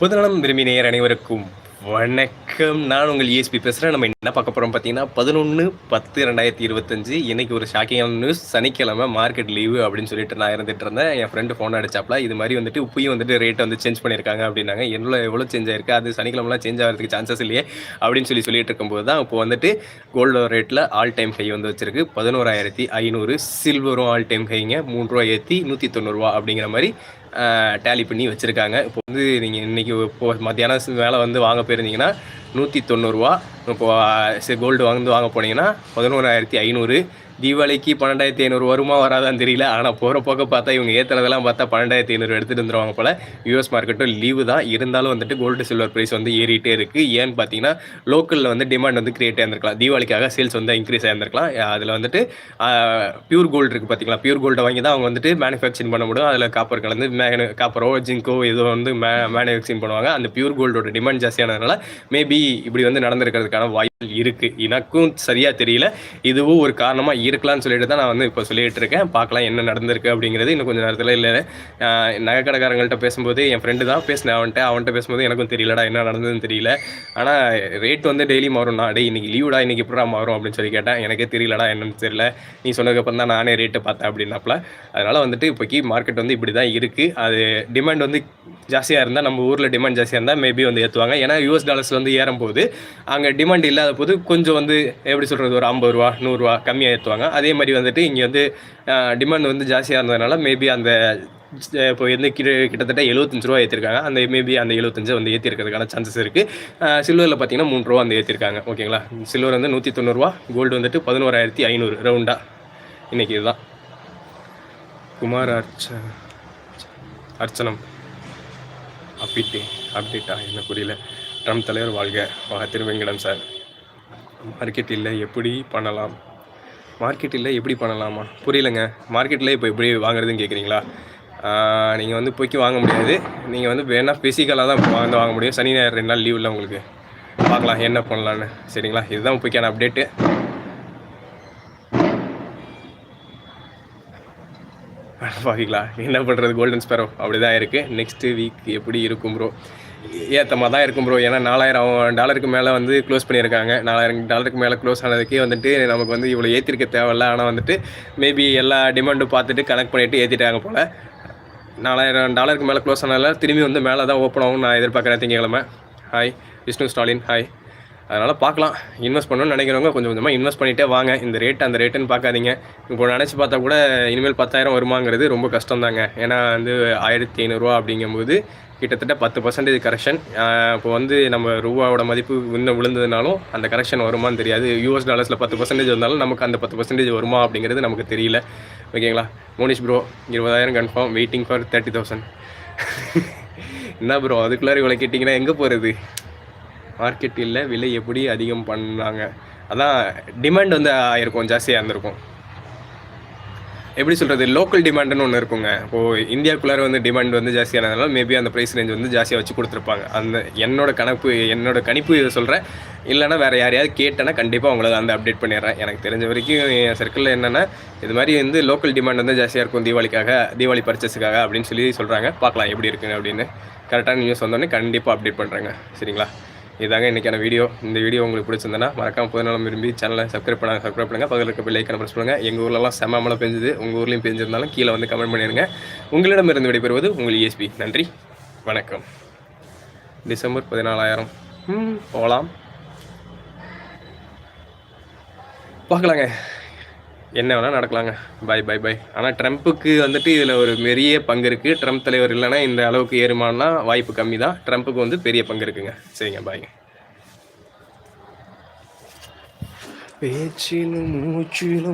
புதுநலம் விரும்பி நேயர் அனைவருக்கும் வணக்கம். நான் உங்கள் ESP பேசுகிறேன் நம்ம என்ன பார்க்க போகிறோம் பார்த்தீங்கன்னா பதினொன்று பத்து ரெண்டாயிரத்தி இருபத்தஞ்சு இன்னைக்கு ஒரு ஷாக்கிங்கான நியூஸ். சனிக்கிழமை மார்க்கெட் லீவு அப்படின்னு சொல்லிட்டு நான் இருந்துட்டு இருந்தேன். என் ஃப்ரெண்டு ஃபோன் அடிச்சாப்ல இது மாதிரி வந்துட்டு உப்பையும் வந்துட்டு ரேட் வந்து சேஞ்ச் பண்ணியிருக்காங்க அப்படின்னாங்க. எவ்வளோ எவ்வளோ சேஞ்ச் ஆயிருக்கு? அது சனிக்கிழமெலாம் சேஞ்ச் ஆகிறதுக்கு சான்சஸ் இல்லையே அப்படின்னு சொல்லி சொல்லிட்டு இருக்கும்போது தான் இப்போ வந்துட்டு கோல்டு ரேட்டில் ஆல் டைம் ஹை வந்து வச்சிருக்கு. பதினோராயிரத்தி ஐநூறு சில்வரும் ஆல் டைம் ஹைங்க மூணு ரூபா ஏற்றி நூற்றி தொண்ணூறுரூவா அப்படிங்கிற மாதிரி டேலி பண்ணி வச்சுருக்காங்க. இப்போ வந்து நீங்கள் இன்றைக்கி இப்போ மத்தியானம் வேலை வந்து வாங்க போயிருந்தீங்கன்னா நூற்றி தொண்ணூறுரூவா இப்போ கோல்டு வாங்கி வாங்க போனீங்கன்னா பதினோராயிரத்தி ஐநூறு. தீபாவளிக்கு பன்னெண்டாயிரத்தி ஐநூறு வருமா வராதான்னு தெரியல. ஆனால் போகிற போக்க பார்த்தா இவங்க ஏற்றுறதெல்லாம் பார்த்தா பன்னெண்டாயிரத்தி ஐநூறு எடுத்துகிட்டு வந்துருவாங்க போல். யூஎஸ் மார்க்கெட்டும் லீவு தான். இருந்தாலும் வந்துட்டு கோல்டு சில்வர் ப்ரைஸ் வந்து ஏறிட்டே இருக்குது ஏன்னு பார்த்தீங்கன்னா லோக்கலில் வந்து டிமாண்ட் வந்து கிரியேட் ஆயிருந்திருக்கலாம். தீபாவளிக்காக சேல்ஸ் வந்து இன்க்ரீஸ் ஆயிருந்திருக்கலாம். அதில் வந்துட்டு பியூர் கோல்டு இருக்குது பார்த்தீங்களா? பியூர் கோல்டை வாங்கி தான் அவங்க வந்துட்டு மேனுஃபேக்சரிங் பண்ண முடியும். அதில் காப்பர் கலந்து மேனு காப்பரோ ஜிங்கோ ஏதோ வந்து மே மேனுஃபேக்சரிங் பண்ணுவாங்க. அந்த பியூர் கோல்டோட டிமாண்ட் ஜாஸ்தியானதுனால மேபி இப்படி வந்து நடந்திருக்கிறதுக்கான வாய்ப்பு இருக்குது எனக்கும் சரியாக தெரியல. இதுவும் ஒரு காரணமாக இருக்கலாம்னு சொல்லிட்டு தான் நான் வந்து இப்போ சொல்லிட்டு இருக்கேன். பார்க்கலாம் என்ன நடந்திருக்கு அப்படிங்கிறது. இன்னும் கொஞ்சம் நேரத்தில் இல்லை நகைக்கடைக்காரங்கள்ட்ட பேசும்போது என் ஃப்ரெண்டு தான் பேசினேன். அவன்கிட்ட அவன்கிட்ட பேசும்போது எனக்கும் தெரியலடா என்ன நடந்ததுன்னு தெரியல. ஆனால் ரேட் வந்து டெய்லி மாறும். நான் டே இன்னைக்கு லீவுடா இன்னைக்கு எப்படா மாறும்? அப்படின்னு சொல்லி கேட்டேன். எனக்கே தெரியலடா என்னன்னு தெரியல. நீ சொன்னதுக்கப்புறம் தான் நானே ரேட்டை பார்த்தேன் அப்படின்னாப்புல அதனால் வந்துட்டு இப்போக்கி மார்க்கெட் வந்து இப்படி தான் இருக்குது அது டிமாண்ட் வந்து ஜாஸ்தியாக இருந்தால் நம்ம ஊரில் டிமாண்ட் ஜாஸ்தியாக இருந்தால் மேபி வந்து ஏற்றுவாங்க ஏன்னா யூஎஸ் டாலர்ஸ் வந்து ஏறும்போது அங்கே டிமாண்ட் இல்லாத போது கொஞ்சம் வந்து எப்படி சொல்கிறது ஒரு ஐம்பது ரூபா நூறுரூவா கம்மியாக ஏற்றுவாங்க அதே மாதிரி வந்துட்டு இங்கே வந்து டிமாண்ட் வந்து ஜாஸ்தியாக இருந்ததுனால மேபி அந்த இப்போ வந்து கிட்ட கிட்டத்தட்ட எழுபத்தஞ்சு ரூபா ஏற்றிருக்காங்க அந்த மேபி அந்த எழுபத்தஞ்சு வந்து ஏற்றிருக்கிறதுக்கான சான்சஸ் இருக்குது சில்வரில் பார்த்தீங்கன்னா மூணு ரூபா வந்து ஏற்றிருக்காங்க ஓகேங்களா சில்வர் வந்து நூற்றி தொண்ணூறுரூவா கோல்டு வந்துட்டு பதினோராயிரத்தி ஐநூறு ரவுண்டாக இன்றைக்கி இதுதான். குமார் அர்ச்ச அர்ச்சனம். அப்பிட்டு அப்டேட்டா என்ன புரியல. ட்ரம் தலைவர் வாழ்க. வா திருவெங்கடம் சார். மார்க்கெட் இல்லை எப்படி பண்ணலாம்? மார்க்கெட் இல்லை எப்படி பண்ணலாமா? புரியலங்க. மார்க்கெட்டில் இப்போ எப்படி வாங்குறதுன்னு கேட்குறீங்களா நீங்கள் வந்து போய்க்கு வாங்க முடியாது. நீங்கள் வந்து வேணால் ஃபிசிக்கலாக தான் வந்து வாங்க முடியும். சனி ஞாயிறு ரெண்டு நாள் லீவ் இல்லை உங்களுக்கு. பார்க்கலாம் என்ன பண்ணலான்னு. சரிங்களா? இதுதான் போய்க்கான அப்டேட்டு பார்க்கலாம் என்ன பண்ணுறது கோல்டன் ஸ்பெரோ அப்படி தான் இருக்குது நெக்ஸ்ட்டு வீக் எப்படி இருக்கும் ப்ரோ ஏத்தமாக தான் இருக்கும் ப்ரோ ஏன்னா நாலாயிரம் டாலருக்கு மேலே வந்து க்ளோஸ் பண்ணியிருக்காங்க. நாலாயிரம் டாலருக்கு மேலே க்ளோஸ் ஆனதுக்கே வந்துட்டு நமக்கு வந்து இவ்வளோ ஏற்றிருக்க தேவையில்ல. ஆனால் வந்துட்டு மேபி எல்லா டிமாண்டும் பார்த்துட்டு கனெக்ட் பண்ணிவிட்டு ஏற்றிட்டாங்க போல். நாலாயிரம் டாலருக்கு மேலே க்ளோஸ் ஆனதால திரும்பி வந்து மேலே தான் ஓப்பன் ஆகும் நான் எதிர்பார்க்குறேன் திங்கக்கிழமை. ஹாய் விஷ்ணு ஸ்டாலின். ஹாய் அதனால் பார்க்கலாம். இன்வெஸ்ட் பண்ணணும்னு நினைக்கிறவங்க கொஞ்சம் கொஞ்சமாக இன்வெஸ்ட் பண்ணிகிட்டே வாங்க. இந்த ரேட் அந்த ரேட்டுன்னு பார்க்காதீங்க. இப்போ நினச்சி பார்த்தா கூட இனிமேல் பத்தாயிரம் வருமாங்கிறது ரொம்ப கஷ்டம் தாங்க ஏன்னா வந்து ஆயிரத்தி ஐநூறுரூவா அப்படிங்கும்போது கிட்டத்தட்ட பத்து பர்சன்டேஜ் கரெக்ஷன் இப்போ வந்து நம்ம ரூபாவோட மதிப்பு இன்னும் விழுந்ததுனாலும் அந்த கரெக்ஷன் வருமான்னு தெரியாது. யூஎஸ் டாலர்ஸில் பத்து பர்சன்டேஜ் வந்தாலும் நமக்கு அந்த பத்து பர்சன்டேஜ் வருமா அப்படிங்கிறது நமக்கு தெரியல. ஓகேங்களா? மோனிஷ் ப்ரோ இருபதாயிரம் confirm waiting for thirty thousand என்ன ப்ரோ அதுக்குள்ளார இவ்வளோ கேட்டிங்கன்னா எங்கே போகிறது மார்க்கெட் இல்லை விலை எப்படி அதிகம் பண்ணாங்க? அதான் டிமாண்ட் வந்து ஆயிருக்கும் ஜாஸ்தியாக இருந்திருக்கும். எப்படி சொல்கிறது லோக்கல் டிமாண்டுன்னு ஒன்று இருக்குங்க. இப்போது இந்தியாவுக்குள்ளார வந்து டிமாண்ட் வந்து ஜாஸ்தியானதுனால மேபி அந்த ப்ரைஸ் ரேஞ்ச் வந்து ஜாஸ்தியாக வச்சு கொடுத்துருப்பாங்க. அந்த என்னோட கணக்கு என்னோட கணிப்பு இதை சொல்கிறேன் இல்லைனா வேறு யாரையாவது கேட்டேன்னா கண்டிப்பாக உங்களுக்கு அந்த அப்டேட் பண்ணிடுறேன். எனக்கு தெரிஞ்ச வரைக்கும் என் சர்க்கிளில் என்னென்னா இது மாதிரி வந்து லோக்கல் டிமாண்ட் வந்து ஜாஸ்தியாக இருக்கும் தீபாவளிக்காக தீபாவளி பர்ச்சேஸுக்காக அப்படின்னு சொல்லி சொல்கிறாங்க பார்க்கலாம் எப்படி இருக்குங்க அப்படின்னு. கரெக்டான நியூஸ் வந்தோடனே கண்டிப்பாக அப்டேட் பண்ணுறேங்க சரிங்களா? இதாங்க இன்றைக்கான வீடியோ. இந்த வீடியோ உங்களுக்கு பிடிச்சிருந்தனா மறக்காம புதுநலம் விரும்பி சேனலை சப்ஸ்கிரைப் பண்ணாங்க சப்ஸ்கிரைப் பண்ணுங்கள் பக்கத்தில் இருக்க லைக்கான ப்ரெஸ் பண்ணுங்கள் எங்கள் ஊர்லலாம் செம்ம மழை பெஞ்சுது. உங்கள் ஊர்லேயும் பெஞ்சிருந்தாலும் கீழே வந்து கமெண்ட் பண்ணிடுங்க. உங்களிடம் இருந்து விடைபெறுவது உங்கள் இஎஸ்பி நன்றி. வணக்கம். டிசம்பர் பதினாலாயிரம். ம் போகலாம். பார்க்கலாங்க. என்ன வேணால் நடக்கலாங்க. பை பை பை ஆனால் ட்ரம்ப்புக்கு வந்துட்டு இதில் ஒரு பெரிய பங்கு இருக்குது ட்ரம்ப் தலைவர் இல்லைன்னா இந்த அளவுக்கு ஏறுமானா வாய்ப்பு கம்மி தான் ட்ரம்ப்புக்கு வந்து பெரிய பங்கு இருக்குங்க. சரிங்க பாய்ங்க 别急了，莫急了。